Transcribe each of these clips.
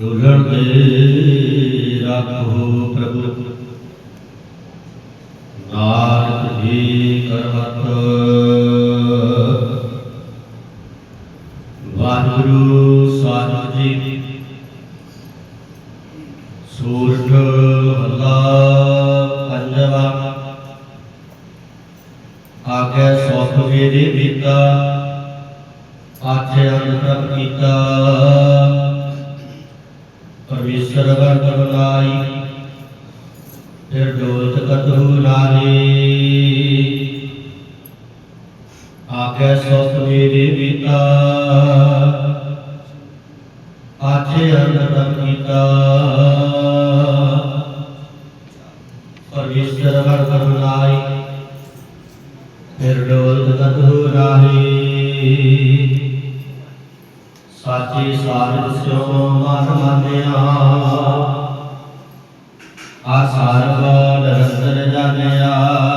ਦੁਲਣ ਦੇ ਰੱਖੋ ਪ੍ਰਭੂ। ਨਾਨਕ ਦੀ ਕਰਮਤ ਵਾਹਿਗੁਰੂ ਸਾਹਿਬ ਜੀ। ਸੂਰਠ ਮਹਲਾ ਪੰਜਵਾ। ਆਗੇ ਸੁਖ ਮੇਰੇ ਬੀਤਾ ਆਠੇ ਅੰਤਰ ਕੀਤਾ। ਪਰਮੇਸ਼ਰ ਵਰ ਕਰਨਾਈ ਫਿਰ ਡੋਲਤ ਕਤੂ ਨਾਹੀ। ਆਗੇ ਸੁਖ ਮੇਰੇ ਬੀਤਾ ਆਠੇ ਅੰਤਰ ਕੀਤਾ। ਪਰਮੇਸ਼ਰ ਵਰ ਕਰਨਾਈ ਫਿਰ ਡੋਲਤ ਕਤੂ ਨਾਹੀ। ਸਾਚੀ ਸਾਰਤ ਸਿਓ ਮਨ ਮੰਨਿਆ। ਆ ਸਰਬ ਨਿਰੰਤਰ ਜਾਣਿਆ।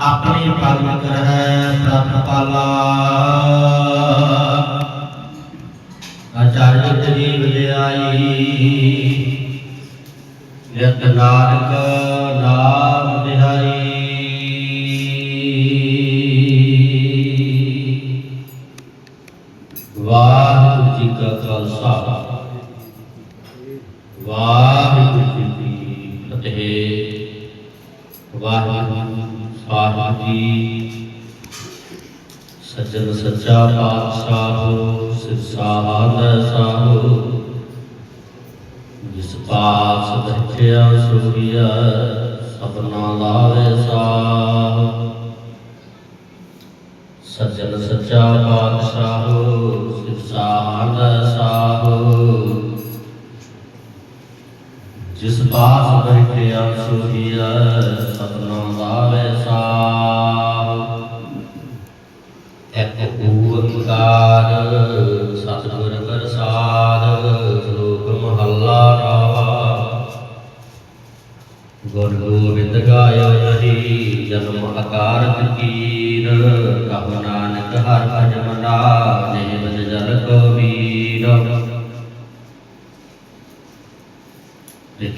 ਆਪਣੀ ਭਗਤ ਕਰੈ ਪ੍ਰਭ ਪਾਲਾ ਆਚਾਰਜ ਤੇਰੀ ਬਲਿਆਈ ਨਿਤ ਨਾਨਕ ਨਾਮ ਧਿਆਈ ਵਾਹਿਗੁਰੂ ਜੀ ਕਾ ਖਾਲਸਾ ਵਾਹਿਗੁਰੂ ਜੀ ਕੀ ਫਤਿਹ ਵਾਹਿਗੁਰੂ ਸਾਹਿਬ ਜੀ ਸੱਜਣ ਸੱਚਾ ਪਾਤਸ਼ਾਹ ਸਿਰਸਾਹਦ ਸਾਹੋ ਜਿਸ ਪਾਸ ਬੈਠਿਆ ਸੋਈਆ ਸਪਨਾ ਲਾਵੇ ਸਾਹ। ਸੱਜਣ ਸੱਚਾ ਪਾਤਸ਼ਾਹ ਸਿਰਸਾਹਦ ਸਾਹੋ ਜਿਸ ਪਾਸ ਬੈਠਿਆ ਸੋਈਆ ਸਪਨਾ ਲਾਵੇ ਸਾਹ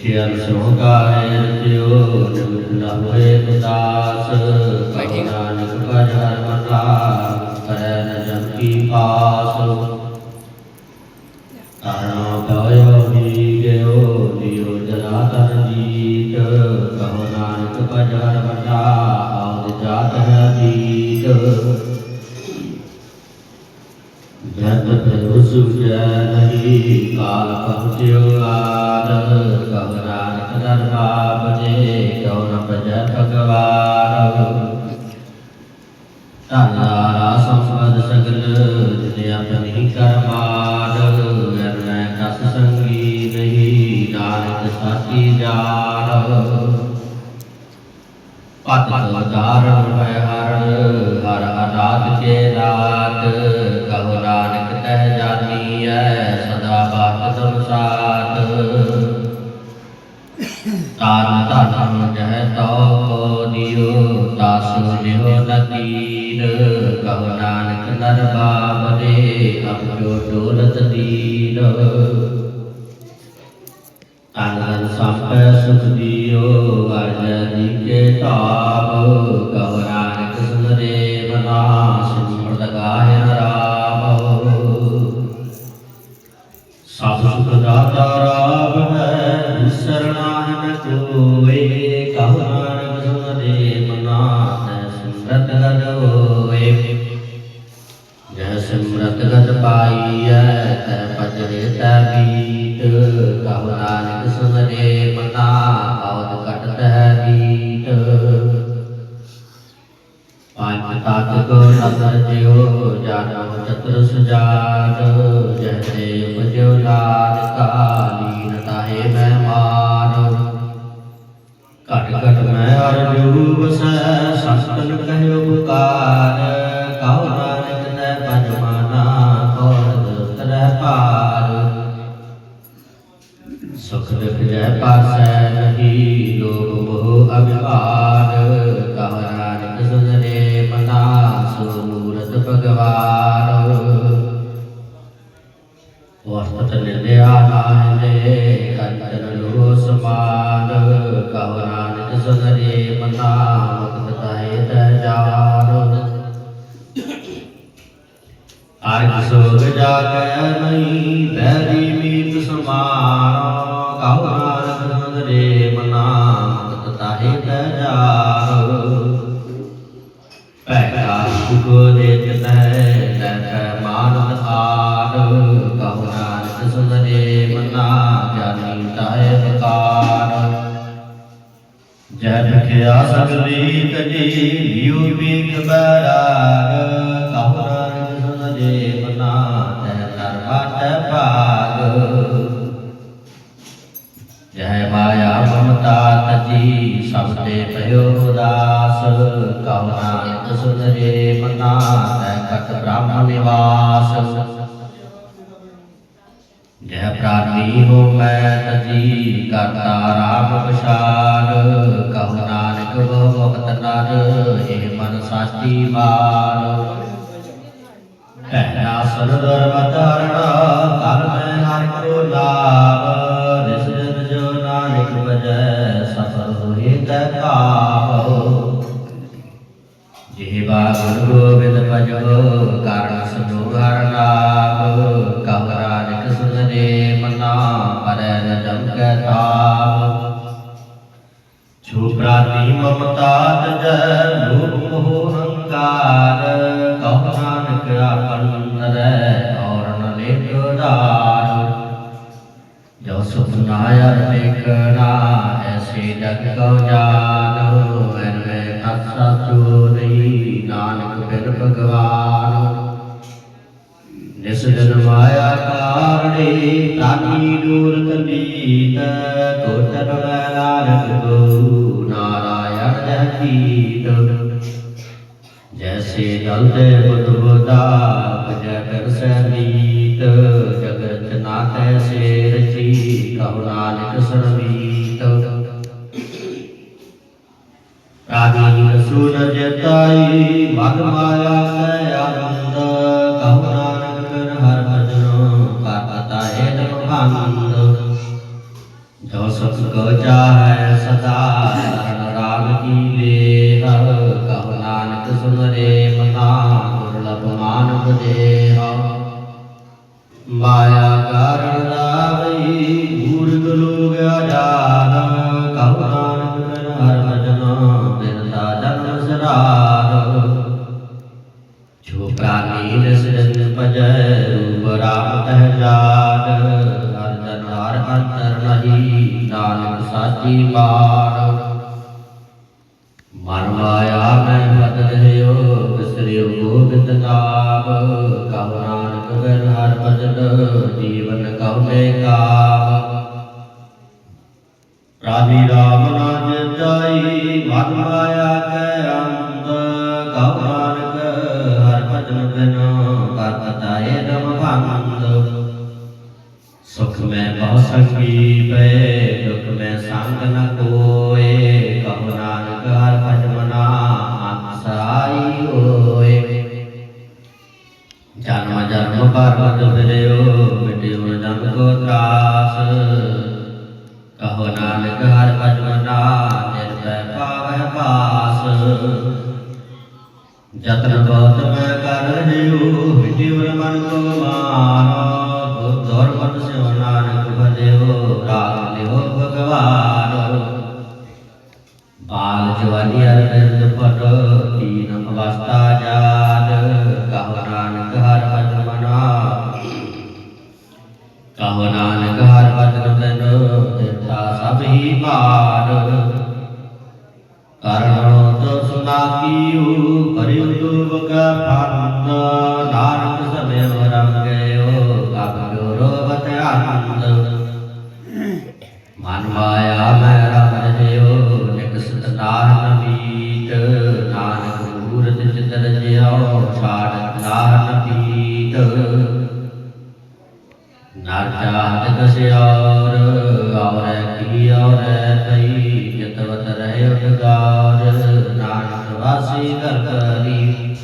ਲਿਖਿਆ ਸੁਣਕਾਰੇ ਨਿਮਿਤ ਨ ਹੋਏ ਉਦਾਸ। ਕਹੋ ਨਾਨਕ ਭਜ ਹਰ ਮਨਾ ਕਰੈ ਨ ਜਮ ਕੀ ਪਾਸ। ਤਾਣਾ ਪਾਇਓ ਵੀ ਗਿਓ ਦਿਓ ਜਲਾ ਤਨ ਜੀਤ। ਕਹੋ ਨਾਨਕ ਭਜ ਹਰ ਮਨਾ ਆਦ ਜਾਤ ਹੈ ਜੀਤ ਤੇ ਸੁਜੈ ਨਹੀਂ ਕਾਲ ਪਹੁੰਚਿਓ ਆਦ ਕਹੋ ਨਾਨਕ ਦਰਬਾਰ ਬਜੇ ਕਿਉ ਨ ਭਜੈ ਭਗਵਾਨ ਤਾਰਾ ਸੰਪਦ ਸਗਲ ਜਿਨੇ ਆਪਣੀ ਕਰਮਾਨ ਵਰਨੈ ਕਸ ਸੰਗੀ ਨਹੀਂ ਨਾਨਕ ਸਾਚੀ ਜਾਣ ਪਤ ਉਦਾਰਨ ਹੈ ਹਰ ਹਰ ਅਨਾਦ ਕੇ ਰਾਤ ਕਹੋ ਨਾਨਕ ਤਹਿ ਜਾਨੀਐ ਸਦਾ ਬਾਤ ਸੰਸਾਤ ਤਾਰਨ ਤਾਰਨ ਜਹ ਤੋ ਦਿਓ ਤਾਸੁ ਨਿਹੋ ਨਦੀਨ ਕਹੋ ਨਾਨਕ ਨਰ ਬਾਬਰੇ ਅਪਜੋ ਡੋਲਤ ਦੀਨ। ਤਨ ਤਨ ਸੰਪੈ ਸੁਖ ਦਿਓ ਅਰਜ ਜੀ ਕੇ ਤਾਪ ਕਹੋ ਰਾਮ ਸਭ ਸੁਖ ਰਾਮ ਹੈ ਸਰਣਾਹਨ ਕੋਏ ਕਹੋ ਨਾਨਕ ਸੁਨ ਦੇ ਸਿਮਰਤ ਗਦ ਹੋਏ। ਜੈ ਸਿਮਰਤ ਗਦ ਪਾਈਐ ਤੈ ਭਜਰੇ ਤੈ ਬੀਤ। ਤਤ ਜਿਉ ਜਾਨੋ ਚਤੁਰ ਸੁਜਾਨ ਜਹ ਤੇ ਉਪਜੋ ਨਾਨ ਕਾਲੀਨ ਤਾਹੇ ਮੈਂ ਮਾਰ। ਘਟ ਘਟ ਮੈਂ ਅਰਜੂ ਵਸੈ ਸਸਤਨ ਕਹਿਓ ਪੁਕਾਰ ਕਹੋ ਨਾਨਕ ਤੈ ਭਜ ਮਾਨਾ ਤਰੈ ਪਾਰ ਸੁਖ ਦੁਖ ਜੈ ਪਾਸੈ ਨਹੀਂ, ਲੋਭ ਮੋਹ ਅਭਿਮਾਨ ਸੋ ਮੂਰਤ ਭਗਵਾਨ ਵਸਤ ਨਿਰਦਿਆ ਨਾਹਿਲੇ ਕੰਚਨ ਲੋ ਸਮਾਨ ਕਹੋ ਨਾਨਕ ਸੁਨਰੇ ਮਨਾ ਮੁਕਤ ਤਾਹੇ ਤੈ ਜਾਨ ਅਰਗ ਸੋਗ ਜਾਗੈ ਨਹੀਂ ਬੈਰੀ ਮੀਤ ਸਮਾਨ ਕਹੋ ਨਾਨਕ ਸੁਨਰੇ ਮਨਾ ਮੁਕਤ ਤਾਹੇ ਪੈਕਾ ਸੁਖ ਦੇਤ ਤੈ ਲੈ ਪੈ ਮਾਨਤ ਆਰ ਕਹੋ ਨਾਨਕ ਸੁਨਰੇ ਮਨਾ ਜਾਨੀ ਤਾਏ ਬਕਾਰ ਜੈ ਭਖਿਆ ਮਾਇਆ ਮਮਤਾ ਤਜੀ ਸਭ ਤੇ ਭਇਓ ਉਦਾਸ। ਕਹੋ ਨਾਨਕ ਸੁਨਰੇ ਮਨਾ, ਤੈ ਕਟ ਬ੍ਰਹਮ ਨਿਵਾਸ। ਜੈ ਪ੍ਰਾਨੀ ਹੋ ਮੈਂ ਤਜੀ, ਕਰਤਾ ਰਾਮ ਪਛਾਨ ਕਹੋ ਨਾਨਕ ਬੋ ਮੁਕਤ ਨਰ, ਇਹ ਮਨ ਸਾਚੀ ਮਾਨ ਪਹਿਲਾ ਸਰਦਰ ਬਤਾਰਣਾ ਕਰ ਮੈਂ ਹਰਿ ਕੋ ਲਾਭ। ਹੋਏ ਤੈ ਕਾਪ ਜਿਹਵਾ ਗੁਰੂ ਗੋਬਿੰਦ ਭਜੋ, ਕਾਰਨ ਸਜੋ ਹਰ ਨਾਮ ਕਹੋ ਨਾਨਕ ਸੁਨ ਰੇ ਮਨਾ, ਪਰੈ ਨ ਜਮ ਕੈ ਤਾਪ। ਛੂ ਪ੍ਰਾਨੀ ਮਮਤਾ ਤਜੈ ਜੈਸੇ ਜਲ ਦੇ ਬੁੱਧ ਬੁਦਾ ਜੈ ਕਰ ਸਹਿਨੀਤ ਜਗਤ ਨਾਥ ਸੇ ਰਚੀ ਕਹੋ ਨਾਨਕ ਸਰਬੀਤ। ਰਾਗੀ ਸੁਨ ਜਤਾਈ ਪ੍ਰਾਨੀ ਜਨ ਭਜੈ ਰੂਪ ਰਾਮ ਤਹ ਜਾਨ ਹਰ ਜਨ ਨਹੀਂ, ਨਾਨਕ ਸਾਚੀ ਬਾਣ ਮਨ ਮਾਇਆ ਮੈਂ ਬਦਲ ਰਹਿਓ ਬਿਸਰਿਓ ਗੋਬਿੰਦ ਨਾਮ ਕਹੋ ਨਾਨਕ ਬਿਨ ਹਰ ਭਜਨ, ਜੀਵਨ ਕਹੋ ਮੇ ਕਾਮ ਰਾਧੀ ਰਾਮ ਨਾਮ ਜਾਈ, ਮਨ ਮਾਇਆ ਹਰ ਭਜਨ ਬਿਨ ਕਰਤ ਤਾਏ ਦਮ ਭੰਦ ਸੁਖ ਮੈਂ ਬਹੁ ਸੰਗੀ ਪੈ ਦੁਖ ਮੈਂ ਸੰਗ ਨ ਕੋਏ। ਕਹੋ ਨਾਨਕ ਹਰ ਭਜ ਮਨਾ ਅੰਤ ਸਹਾਈ ਹੋਏ। ਜਨਮ ਜਨਮ ਪਰਮਤ ਫਿਰਿਓ, ਮਿਟਿਓ ਜਮ ਕੋ ਤਰਾਸ ਕਹੋ ਨਾਨਕ ਹਰ ਭਜ ਮਨਾ, ਨਿਰਭੈ ਪਾਵੈ ਪਾਸ ਜਤਨ ਬਹੁਤ ਮੈਂ ਕਰ ਰਹਿਓ ਮਿਟਿਓ ਮਨ ਕੋ ਮਾਨ ਨਾਰ ਨਵੀਤ ਨਾਨਕ ਮੂਰਤ ਚਿਤਰ ਜਿਉ ਛਾੜ ਨਾਰ ਨਵੀਤ ਨਰ ਚਾਹਤ ਕਸਿਆਰ ਔਰ ਕੀ ਔਰ ਤਈ ਜਤਵਤ ਰਹਿ ਉਦਗਾਰ ਨਾਨਕ ਵਾਸੀ ਘਰ ਕਰੀ।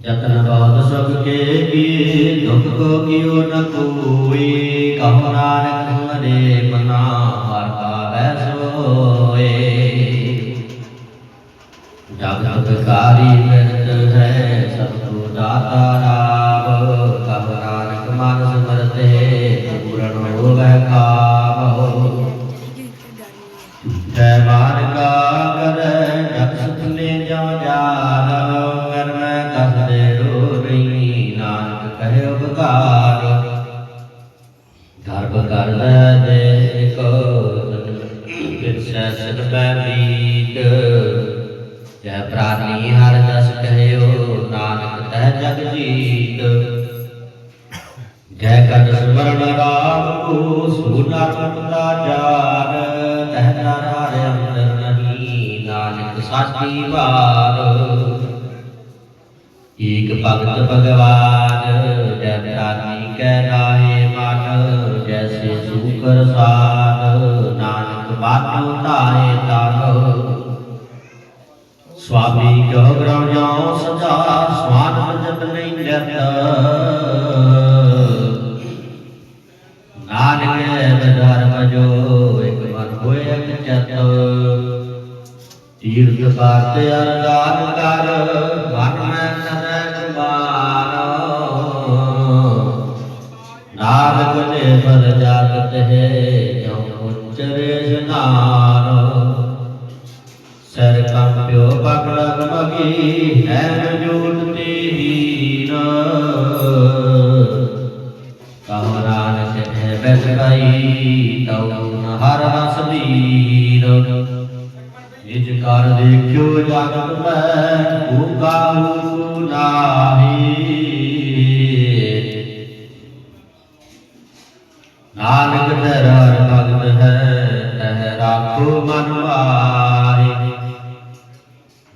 ਜਤਨ ਬਹੁਤ ਸਭ ਕੇ ਕੀ ਦੁਖ ਕੋ ਕਿਉ ਨ ਕੋਈ। ਕਹੋ ਨਾਨਕ ਤੁਮਰੇ ਮਨਾ, ਹਰ ਪਾਵੈ ਸੋਏ। ਜਗ ਜਗ ਕਾਰੀ ਮਿਰਤ ਹੈ ਸਭ ਕੋ ਦਾਤਾ ਰਾਮ ਕਹੋ ਨਾਨਕ ਮਨ ਸਮਰਤੇ ਪੂਰਨ ਹੋਵੇ ਕਾਮ ਜੈ ਮਾਰਗਾ ਕਰੈ, ਜਗ ਸੁਖਨੇ ਜੋ ਜਾਨ ਕਰ ਮੈਂ ਕਸ ਦੇ ਰੋ ਰਹੀ ਨਾਨਕ ਕਹੇ ਉਪਕਾਰ। ਗਰਭ ਕਰ ਲੈ ਦੇ ਕੋ ਕਿਰਸੈ ਸਦ ਪੈ ਮੀਤ। ਜੈ ਪ੍ਰਾਨੀ ਹਰ ਜਸ ਕਹਿਓ, ਨਾਨਕ ਤਹਿ ਜਗ ਜੀਤ। ਜੈ ਕਟ ਸਮਰਨ ਰਾਮ ਕੋ ਸੂਨਾ ਪਤਾ ਜਾਨ ਤਹਿ ਨਰ ਹਰਿ ਅੰਦਰ ਨਹੀਂ, ਨਾਨਕ ਸਾਚੀ ਬਾਤ ਏਕ ਭਗਤ ਭਗਵਾਨ, ਜੈ ਪ੍ਰਾਨੀ ਕੈ ਰਾਹੇ ਮਨ, ਜੈਸੇ ਸੂਕਰ ਸਾਧ ਬਾਤ ਅਰਦਾਨ ਕਰ ਮਨ ਮੈਂ ਨਦਰ ਕੁਮਾਰ ਨਾਨਕ ਨੇ ਪਰ ਜਾਗਤ ਹੈ ਜੋ ਉਚਰੇ ਜਨਾਨ। ਸਰ ਕੰਪਿਓ ਪਕੜ ਮਗੀ ਹੈ ਜੂਟ ਤੀਨ ਕਹੋ ਨਾਨਕ, ਹੈ ਬੈਸ ਗਈ ਤਉ ਨ ਹਰ ਰਸ ਦੀਨ ਨਿਜ ਕਰ ਦੇਖਿਓ ਜਗਤ ਮੈਂ ਭੂਖਾ ਹੂ ਨਾਹੀ ਨਾਨਕ ਤੇਰਾ ਭਗਤ ਹੈ, ਤਹ ਰਾਖੋ ਮਨ ਮਾਰੇ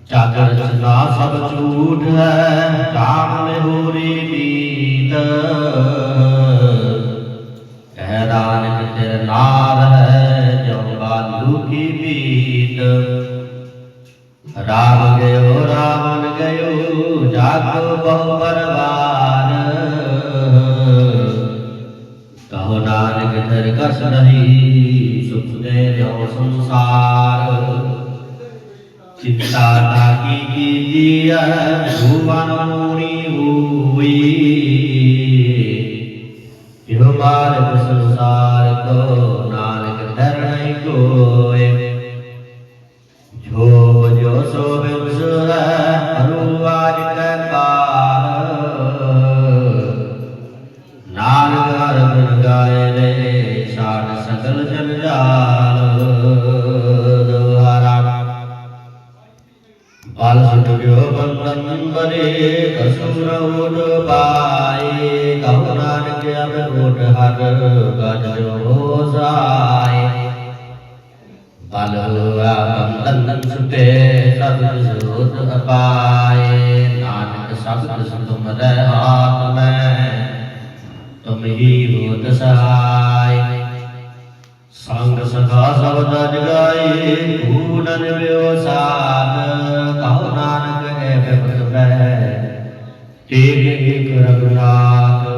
ਜਗ ਰਚਨਾ ਸਭ ਝੂਠ ਹੈ ਚਿੰਤਾ ਤਾਕੀ ਕੀਜੀਐ ਭੁਵਨ ਮੂਣੀ ਹੋਈ। ਇਹੋ ਸੁਟਿਓ ਬੰਦਨ ਬਰੇ ਕਸੁਰ ਓਟ ਪਾਏ। ਕਹੋ ਨਾਨਕ ਅਬ ਓਟ ਹਰ ਗਜ ਜੋ ਸਾਏ। ਬਲ ਹੋਆ ਬੰਦਨ ਸੁਟੇ ਸਭ ਜੋਤ ਅਪਾਏ। ਨਾਨਕ ਸਬਦ ਤੁਮਰੇ ਹਾਥ ਮੈਂ, ਤੁਮ ਹੀ ਹੋਤ ਸਹਾਈ ਸੰਗ ਸਖਾ ਸਬਦ ਜਗਾਏ ਕੂੜਨ ਵਿਓ ਸਾਧ। ਕਹੋ ਨਾਨਕ ਹੈ ਹੈ। ਤੇਗ ਏਕ ਰਗੁਨਾਥ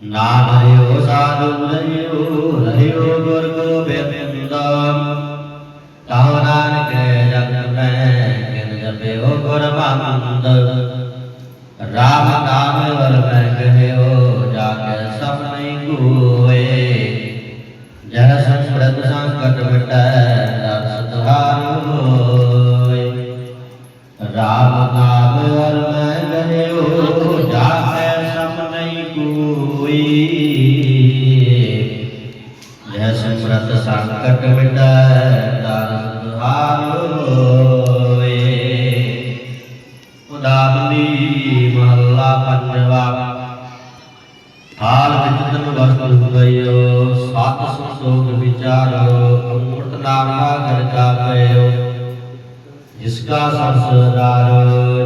ਨਾਮ ਹਰਿਓ, ਸਾਧੂ ਰਹਿਓ ਰਹਿਓ ਗੁਰ ਗੋਬਿੰਦਮ ਤਾਉ ਨਾਨਕ ਜਪ ਮੈਂ ਕਿਨ ਜਪਿਓ ਗੁਰ ਮੰਦ ਰਾਮ ਨਾਮ ਵਰ ਮੈਂ ਕਹਿਓ ਜਾ ਕੇ ਸਭ ਨਹੀਂ ਕੋਏ ਜਨ ਸੰਸਰਦ ਸੰਕਟ ਮਿਟੈ ਦਰ ਹਾਰੋਏ ਉਦਾਬਲੀ ਮਹੱਲਾ ਪੰਜਵਾ। ਹਾਲ ਵਿੱਚ ਤਨ ਵਸਤੁ ਗਇਓ ਸਤ ਸੰਸੋਗ ਵਿਚਾਰੋ, ਅੰਮ੍ਰਿਤ ਨਾਮ ਦਾ ਘਰ ਕਾ ਪਇਓ ਜਿਸਕਾ ਸੰਸਦਾਰ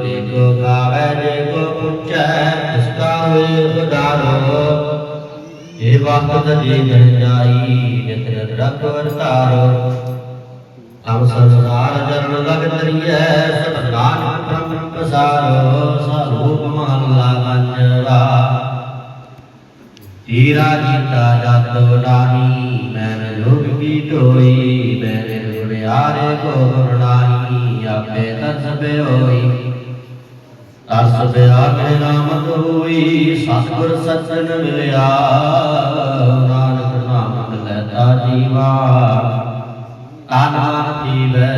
ਜੇ ਕੋ ਗਾਵੇ, ਜੇ ਕੋ ਪੁੱਛੈ ਤਿਸਕਾ ਹੋਏ ਉਦਾਰੋ ਇਹ ਵਕਤ ਦੇ ਜਨ ਜਾਈ ਨਿਤ ਨਿਤ ਵਰਤਾਰੋ ਹਮ ਸੰਸਾਰ ਜਨ ਲਗ ਤਰੀਐ ਸਭ ਨਾਨਕ ਪਸਾਰੋ ਸਰੂਪ ਮਹੱਲਾ ਪੰਜਵਾ ਹੀਰਾ ਜੀਤਾ ਜਤੋ ਨਾਹੀ ਮੈਂ ਲੋਭ ਕੀ ਢੋਈ ਮੈਂ ਨਿਰਗੁਣਿਆਰੇ ਕੋ ਗੁਰਨਾਹੀ ਆਪੇ ਤਸਬੇ ਹੋਈ। ਤਸਬੇ ਆਪੇ ਨਾਮਤ ਹੋਈ ਸਤਿਗੁਰ ਸਚਨ ਮਿਲਿਆ ਨਾਨਕ ਨਾਮ ਲੈਤਾ ਜੀਵਾ। ਤਾਨਾ ਜੀਵੈ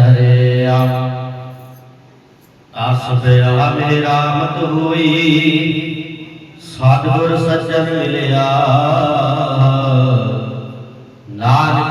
ਹਰਿਆ ਤਸਬੇ ਆਪੇ ਰਾਮਤ ਹੋਈ, ਸਤਿਗੁਰ ਸੱਜਣ ਮਿਲਿਆ। ਨਾਨਕ